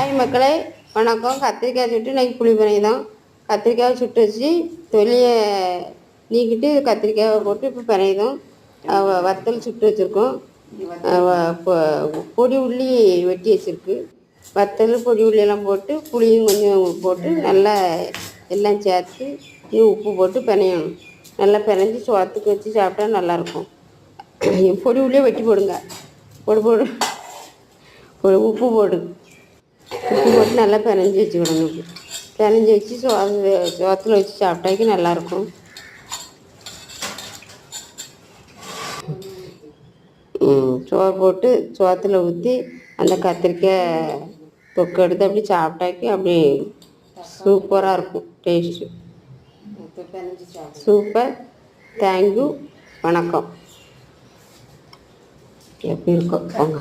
Hi மக்களே வணக்கம். கத்திரிக்காய் சுட்டு இன்னைக்கு புளி தான் கத்திரிக்காய் சுட்டு வச்சு தொலியை நீக்கிட்டு கத்திரிக்காயை போட்டு இப்போ பிணைதோம் வத்தல் சுட்டு வச்சுருக்கோம். பொடி உள்ளி வெட்டி வச்சுருக்கு. வத்தல் பொடி உள்ளியெல்லாம் போட்டு புளியும் கொஞ்சம் போட்டு நல்லா எல்லாம் சேர்த்து உப்பு போட்டு பிணையணும். நல்லா பிணைஞ்சி சோத்துக்கு வச்சு சாப்பிட்டா நல்லாயிருக்கும். பொடி உள்ளியே வெட்டி போடுங்க. போடு போடு. உப்பு போடு. போட்டு நல்லா பிணைஞ்சி வச்சுக்கிடணும் பிணைஞ்சி வச்சு சோ சோத்தில் வச்சு சாப்பிட்டாக்கி நல்லாயிருக்கும். சோறு போட்டு சோத்தில் ஊற்றி அந்த கத்திரிக்காய் தொக்கு எடுத்து அப்படி சாப்பிட்டாக்கி அப்படி சூப்பராக இருக்கும் டேஸ்ட்டு. சூப்பர். தேங்க்யூ வணக்கம். எப்படி இருக்கும் போங்க.